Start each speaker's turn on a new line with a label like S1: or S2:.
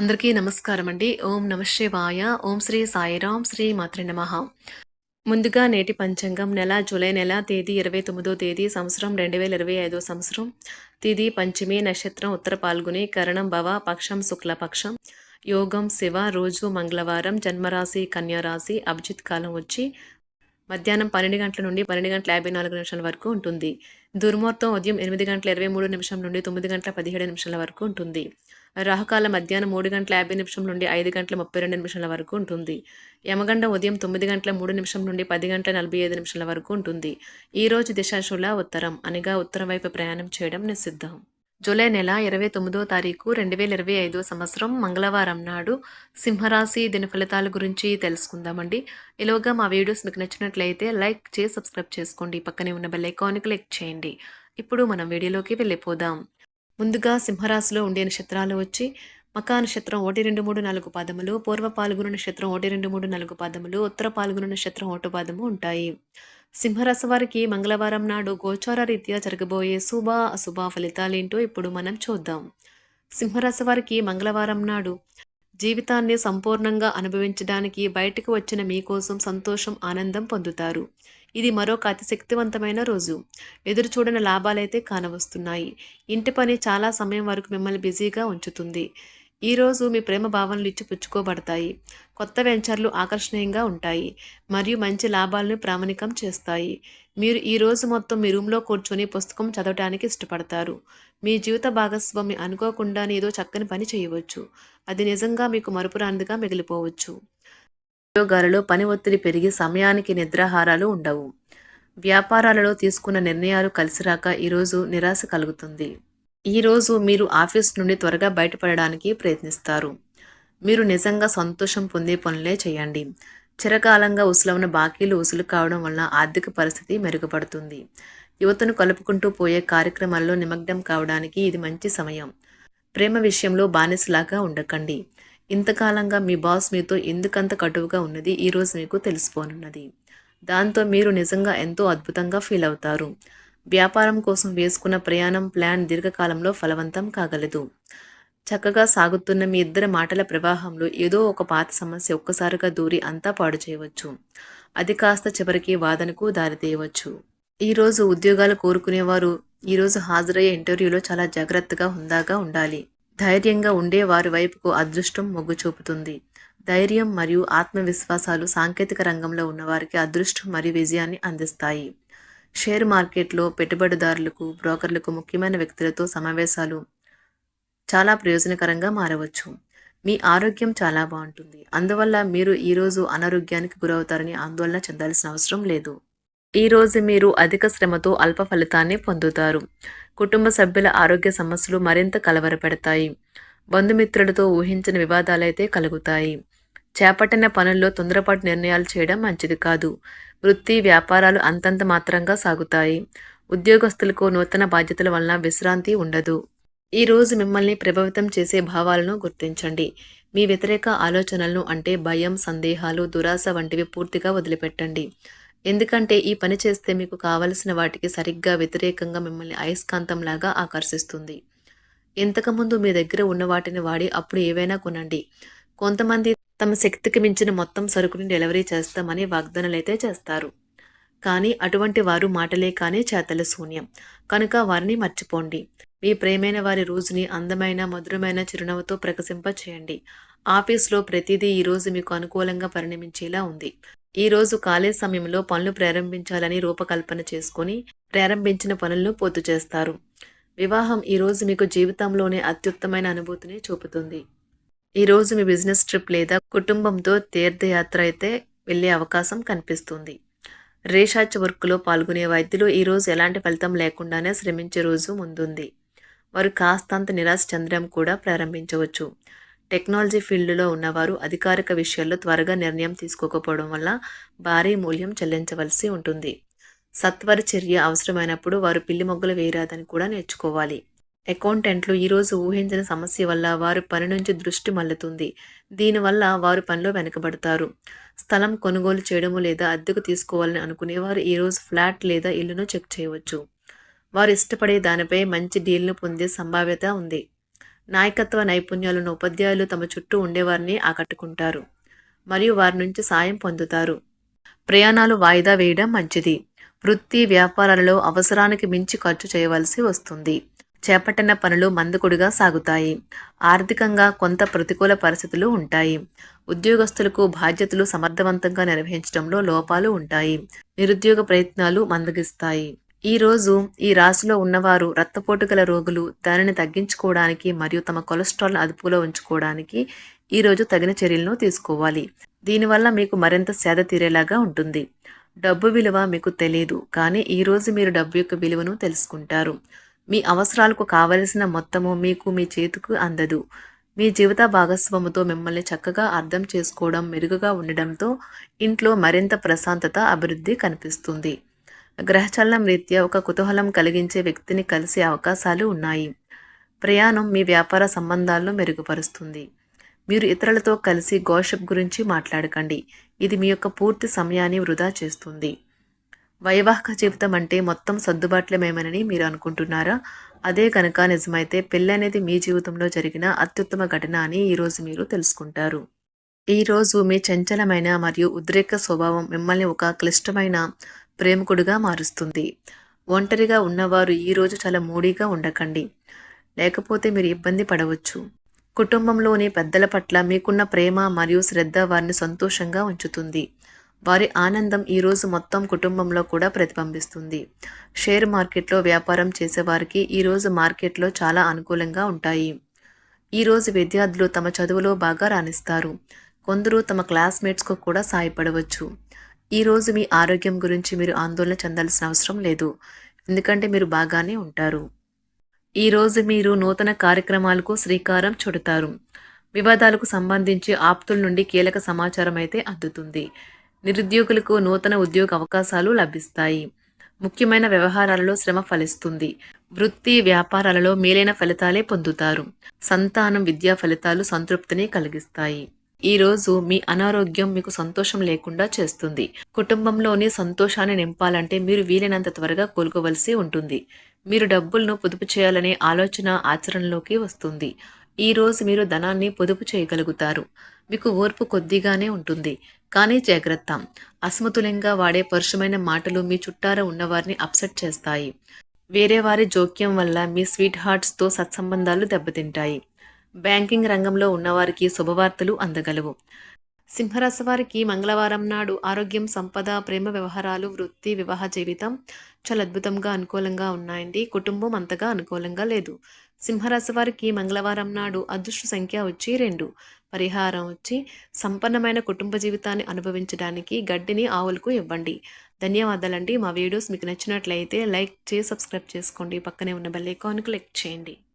S1: అందరికీ నమస్కారం అండి. ఓం నమ శివాయ. ఓం శ్రీ సాయిరాం శ్రీ మాత్ర నమ. ముందుగా నేటి పంచాంగం నెల జూలై నెల తేదీ ఇరవై తొమ్మిదో తేదీ సంవత్సరం రెండు వేల ఇరవై ఐదో సంవత్సరం. తిది పంచమి నక్షత్రం ఉత్తర పాల్గొని కరణం భవ పక్షం శుక్లపక్షం యోగం శివ రోజు మంగళవారం జన్మరాశి కన్యారాశి అభిజిత్ కాలం వచ్చి మధ్యాహ్నం పన్నెండు గంటల నుండి పన్నెండు గంటల యాభై నాలుగు నిమిషాల వరకు ఉంటుంది. దుర్ముహూర్తం ఉదయం ఎనిమిది గంటల ఇరవై మూడు నిమిషం నుండి తొమ్మిది గంటల పదిహేడు నిమిషాల వరకు ఉంటుంది. రాహుకాల మధ్యాహ్నం మూడు గంటల యాభై నిమిషం నుండి ఐదు గంటల ముప్పై రెండు నిమిషాల వరకు ఉంటుంది. యమగండ ఉదయం తొమ్మిది గంటల మూడు నిమిషం నుండి పది గంటల నలభై ఐదు నిమిషాల వరకు ఉంటుంది. ఈ రోజు దిశాశుల ఉత్తరం. అనగా ఉత్తరం వైపు ప్రయాణం చేయడం నిషిద్ధం. జూలై నెల ఇరవై తొమ్మిదో తారీఖు రెండు వేల ఇరవై ఐదో సంవత్సరం మంగళవారం నాడు సింహరాశి దిన ఫలితాల గురించి తెలుసుకుందామండి. ఇలాగా మా వీడియోస్ మీకు నచ్చినట్లయితే లైక్ చేసి సబ్స్క్రైబ్ చేసుకోండి. పక్కనే ఉన్న బెల్ ఐకాన్ క్లిక్ చేయండి. ఇప్పుడు మనం వీడియోలోకి వెళ్ళిపోదాం. ముందుగా సింహరాశిలో ఉండే నక్షత్రాలు వచ్చి మకా నక్షత్రం ఒకటి రెండు మూడు నాలుగు పాదములు పూర్వ పాల్గొన నక్షత్రం ఒకటి రెండు మూడు నాలుగు పాదములు ఉత్తర పాల్గొన నక్షత్రం ఒకటి పాదము ఉంటాయి. సింహరాశి వారికి మంగళవారం నాడు గోచార రీత్యా జరగబోయే శుభ అశుభ ఫలితాలేంటో ఇప్పుడు మనం చూద్దాం. సింహరాశి వారికి మంగళవారం నాడు జీవితాన్ని సంపూర్ణంగా అనుభవించడానికి బయటకు వచ్చిన మీకోసం సంతోషం ఆనందం పొందుతారు. ఇది మరొక అతి శక్తివంతమైన రోజు. ఎదురు చూడని లాభాలైతే కానవస్తున్నాయి. ఇంటి పని చాలా సమయం వరకు మిమ్మల్ని బిజీగా ఉంచుతుంది. ఈరోజు మీ ప్రేమ భావనలు ఇచ్చి పుచ్చుకోబడతాయి. కొత్త వెంచర్లు ఆకర్షణీయంగా ఉంటాయి. మరియు మంచి లాభాలను ప్రామాణికం చేస్తాయి. మీరు ఈ రోజు మొత్తం మీ రూమ్లో కూర్చొని పుస్తకం చదవడానికి ఇష్టపడతారు. మీ జీవిత భాగస్వామి అనుకోకుండానే ఏదో చక్కని పని చేయవచ్చు. అది నిజంగా మీకు మరుపురానిదిగా మిగిలిపోవచ్చు. ఉద్యోగాలలో పని ఒత్తిడి పెరిగి సమయానికి నిద్రాహారాలు ఉండవు. వ్యాపారాలలో తీసుకున్న నిర్ణయాలు కలిసిరాక ఈరోజు నిరాశ కలుగుతుంది. ఈరోజు మీరు ఆఫీస్ నుండి త్వరగా బయటపడడానికి ప్రయత్నిస్తారు. మీరు నిజంగా సంతోషం పొందే పనులే చేయండి. చిరకాలంగా ఉసులవన బాకీలు ఉసులు కావడం వల్ల ఆర్థిక పరిస్థితి మెరుగుపడుతుంది. యువతను కలుపుకుంటూ పోయే కార్యక్రమాల్లో నిమగ్నం కావడానికి ఇది మంచి సమయం. ప్రేమ విషయంలో బానిసలాగా ఉండకండి. ఇంతకాలంగా మీ బాస్ మీతో ఎందుకంత కటువుగా ఉన్నది ఈరోజు మీకు తెలిసిపోనున్నది. దాంతో మీరు నిజంగా ఎంతో అద్భుతంగా ఫీల్ అవుతారు. వ్యాపారం కోసం వేసుకున్న ప్రయాణం ప్లాన్ దీర్ఘకాలంలో ఫలవంతం కాగలదు. చక్కగా సాగుతున్న మీ ఇద్దరి మాటల ప్రవాహంలో ఏదో ఒక పాత సమస్య ఒక్కసారిగా దూరి అంతా పాడు చేయవచ్చు. అది కాస్త చివరికి వాదనకు దారితీయవచ్చు. ఈరోజు ఉద్యోగాలు కోరుకునేవారు ఈరోజు హాజరయ్యే ఇంటర్వ్యూలో చాలా జాగ్రత్తగా హుందాగా ఉండాలి. ధైర్యంగా ఉండే వారి వైపుకు అదృష్టం మొగ్గు చూపుతుంది. ధైర్యం మరియు ఆత్మవిశ్వాసాలు సాంకేతిక రంగంలో ఉన్నవారికి అదృష్టం మరియు విజయాన్ని అందిస్తాయి. షేర్ మార్కెట్లో పెట్టుబడిదారులకు బ్రోకర్లకు ముఖ్యమైన వ్యక్తులతో సమావేశాలు చాలా ప్రయోజనకరంగా మారవచ్చు. మీ ఆరోగ్యం చాలా బాగుంటుంది. అందువల్ల మీరు ఈరోజు అనారోగ్యానికి గురవుతారని ఆందోళన చెందాల్సిన అవసరం లేదు. ఈరోజు మీరు అధిక శ్రమతో అల్ప ఫలితాన్ని పొందుతారు. కుటుంబ సభ్యుల ఆరోగ్య సమస్యలు మరింత కలవరపెడతాయి. బంధుమిత్రులతో ఊహించిన వివాదాలైతే కలుగుతాయి. చేపట్టిన పనుల్లో తొందరపాటు నిర్ణయాలు చేయడం మంచిది కాదు. వృత్తి వ్యాపారాలు అంతంత మాత్రంగా సాగుతాయి. ఉద్యోగస్తులకు నూతన బాధ్యతల వలన విశ్రాంతి ఉండదు. ఈ రోజు మిమ్మల్ని ప్రభావితం చేసే భావాలను గుర్తించండి. మీ వ్యతిరేక ఆలోచనలను అంటే భయం సందేహాలు దురాశ వంటివి పూర్తిగా వదిలిపెట్టండి. ఎందుకంటే ఈ పని చేస్తే మీకు కావలసిన వాటికి సరిగ్గా వ్యతిరేకంగా మిమ్మల్ని అయస్కాంతంలాగా ఆకర్షిస్తుంది. ఇంతకుముందు మీ దగ్గర ఉన్న వాటిని వాడి అప్పుడు ఏవైనా కొనండి. కొంతమంది తమ శక్తికి మించిన మొత్తం సరుకుని డెలివరీ చేస్తామని వాగ్దానాలైతే చేస్తారు. కానీ అటువంటి వారు మాటలే కానీ చేతల శూన్యం. కనుక వారిని మర్చిపోండి. మీ ప్రేమైన వారి రోజుని అందమైన మధురమైన చిరునవ్వుతో ప్రకసింప చేయండి. ఆఫీస్లో ప్రతిదీ ఈరోజు మీకు అనుకూలంగా పరిణమించేలా ఉంది. ఈ రోజు ఖాళీ సమయంలో పనులు ప్రారంభించాలని రూపకల్పన చేసుకొని ప్రారంభించిన పనులను పూర్తి చేస్తారు. వివాహం ఈరోజు మీకు జీవితంలోనే అత్యుత్తమైన అనుభూతిని చూపుతుంది. ఈరోజు మీ బిజినెస్ ట్రిప్ లేదా కుటుంబంతో తీర్థయాత్ర అయితే వెళ్ళే అవకాశం కనిపిస్తుంది. రీసెర్చ్ వర్క్లో పాల్గొనే వైద్యులు ఈరోజు ఎలాంటి ఫలితం లేకుండానే శ్రమించే రోజు ముందుంది. వారు కాస్తంత నిరాశ చెందడం కూడా ప్రారంభించవచ్చు. టెక్నాలజీ ఫీల్డ్లో ఉన్నవారు అధికారిక విషయాల్లో త్వరగా నిర్ణయం తీసుకోకపోవడం వల్ల భారీ మూల్యం చెల్లించవలసి ఉంటుంది. సత్వర చర్య అవసరమైనప్పుడు వారు పిల్లి మొగ్గలు వేయరాదని కూడా నేర్చుకోవాలి. అకౌంటెంట్లు ఈరోజు ఊహించిన సమస్య వల్ల వారి పని నుంచి దృష్టి మల్లుతుంది దీనివల్ల వారు పనిలో వెనకబడతారు. స్థలం కొనుగోలు చేయడము లేదా అద్దెకు తీసుకోవాలని అనుకునేవారు ఈరోజు ఫ్లాట్ లేదా ఇల్లును చెక్ చేయవచ్చు. వారు ఇష్టపడే దానిపై మంచి డీల్ను పొందే సంభావ్యత ఉంది. నాయకత్వ నైపుణ్యాలను ఉపాధ్యాయులు తమ చుట్టూ ఉండేవారిని ఆకట్టుకుంటారు. మరియు వారి నుంచి సాయం పొందుతారు. ప్రయాణాలు వాయిదా వేయడం మంచిది. వృత్తి వ్యాపారాలలో అవసరానికి మించి ఖర్చు చేయవలసి వస్తుంది. చేపట్టిన పనులు మందకుడిగా సాగుతాయి. ఆర్థికంగా కొంత ప్రతికూల పరిస్థితులు ఉంటాయి. ఉద్యోగస్తులకు బాధ్యతలు సమర్థవంతంగా నిర్వహించడంలో లోపాలు ఉంటాయి. నిరుద్యోగ ప్రయత్నాలు మందగిస్తాయి. ఈ రోజు ఈ రాశిలో ఉన్నవారు రక్తపోటు గల రోగులు దానిని తగ్గించుకోవడానికి మరియు తమ కొలెస్ట్రాల్ అదుపులో ఉంచుకోవడానికి ఈ రోజు తగిన చర్యలను తీసుకోవాలి. దీనివల్ల మీకు మరింత సేద తీరేలాగా ఉంటుంది. డబ్బు విలువ మీకు తెలియదు కానీ ఈ రోజు మీరు డబ్బు యొక్క విలువను తెలుసుకుంటారు. మీ అవసరాలకు కావలసిన మొత్తము మీకు మీ చేతికి అందదు. మీ జీవిత భాగస్వాముతో మిమ్మల్ని చక్కగా అర్థం చేసుకోవడం మెరుగుగా ఉండడంతో ఇంట్లో మరింత ప్రశాంతత అభివృద్ధి కనిపిస్తుంది. గ్రహచలనం రీత్యా ఒక కుతూహలం కలిగించే వ్యక్తిని కలిసే అవకాశాలు ఉన్నాయి. ప్రయాణం మీ వ్యాపార సంబంధాలను మెరుగుపరుస్తుంది. మీరు ఇతరులతో కలిసి గోషప్ గురించి మాట్లాడకండి. ఇది మీ యొక్క పూర్తి సమయాన్ని వృధా చేస్తుంది. వైవాహిక జీవితం అంటే మొత్తం సర్దుబాట్లమేమనని మీరు అనుకుంటున్నారా? అదే కనుక నిజమైతే పెళ్ళి అనేది మీ జీవితంలో జరిగిన అత్యుత్తమ ఘటన అని ఈరోజు మీరు తెలుసుకుంటారు. ఈరోజు మీ చంచలమైన మరియు ఉద్రేక స్వభావం మిమ్మల్ని ఒక క్లిష్టమైన ప్రేమికుడిగా మారుస్తుంది. ఒంటరిగా ఉన్నవారు ఈరోజు చాలా మూడీగా ఉండకండి. లేకపోతే మీరు ఇబ్బంది పడవచ్చు. కుటుంబంలోని పెద్దల పట్ల మీకున్న ప్రేమ మరియు శ్రద్ధ వారిని సంతోషంగా ఉంచుతుంది. వారి ఆనందం ఈరోజు మొత్తం కుటుంబంలో కూడా ప్రతిబింబిస్తుంది. షేర్ మార్కెట్లో వ్యాపారం చేసేవారికి ఈరోజు మార్కెట్లో చాలా అనుకూలంగా ఉంటాయి. ఈరోజు విద్యార్థులు తమ చదువులో బాగా రాణిస్తారు. కొందరు తమ క్లాస్మేట్స్కు కూడా సహాయపడవచ్చు ఈరోజు మీ ఆరోగ్యం గురించి మీరు ఆందోళన చెందాల్సిన అవసరం లేదు. ఎందుకంటే మీరు బాగానే ఉంటారు. ఈరోజు మీరు నూతన కార్యక్రమాలకు శ్రీకారం చుడతారు. వివాదాలకు సంబంధించి ఆప్తుల నుండి కీలక సమాచారం అయితే అందుతుంది. నిరుద్యోగులకు నూతన ఉద్యోగ అవకాశాలు లభిస్తాయి. ముఖ్యమైన వ్యవహారాలలో శ్రమ ఫలిస్తుంది. వృత్తి వ్యాపారాలలో మేలైన ఫలితాలే పొందుతారు. సంతానం విద్యా ఫలితాలు సంతృప్తిని కలిగిస్తాయి. ఈ రోజు మీ అనారోగ్యం మీకు సంతోషం లేకుండా చేస్తుంది. కుటుంబంలోని సంతోషాన్ని నింపాలంటే మీరు వీలైనంత త్వరగా కోలుకోవలసి ఉంటుంది. మీరు డబ్బులను పొదుపు చేయాలనే ఆలోచన ఆచరణలోకి వస్తుంది. ఈ రోజు మీరు ధనాన్ని పొదుపు చేయగలుగుతారు. మీకు ఓర్పు కొద్దిగానే ఉంటుంది. కానీ జాగ్రత్త. అసమతుల్యంగా వాడే పరుషమైన మాటలు మీ చుట్టార ఉన్నవారిని అప్సెట్ చేస్తాయి. వేరే వారి జోక్యం వల్ల మీ స్వీట్ హార్ట్స్తో సత్సంబంధాలు దెబ్బతింటాయి. బ్యాంకింగ్ రంగంలో ఉన్నవారికి శుభవార్తలు అందగలవు. సింహరాశి వారికి మంగళవారం నాడు ఆరోగ్యం సంపద ప్రేమ వ్యవహారాలు వృత్తి వివాహ జీవితం చాలా అద్భుతంగా అనుకూలంగా ఉన్నాయండి. కుటుంబం అంతగా అనుకూలంగా లేదు. సింహరాశి వారికి మంగళవారం నాడు అదృష్ట సంఖ్య వచ్చి రెండు. పరిహారం వచ్చి సంపన్నమైన కుటుంబ జీవితాన్ని అనుభవించడానికి గడ్డిని ఆవులకు ఇవ్వండి. ధన్యవాదాలండి. మా వీడియోస్ మీకు నచ్చినట్లయితే లైక్ చేసి సబ్స్క్రైబ్ చేసుకోండి. పక్కనే ఉన్న బెల్ ఐకాన్ క్లిక్ చేయండి.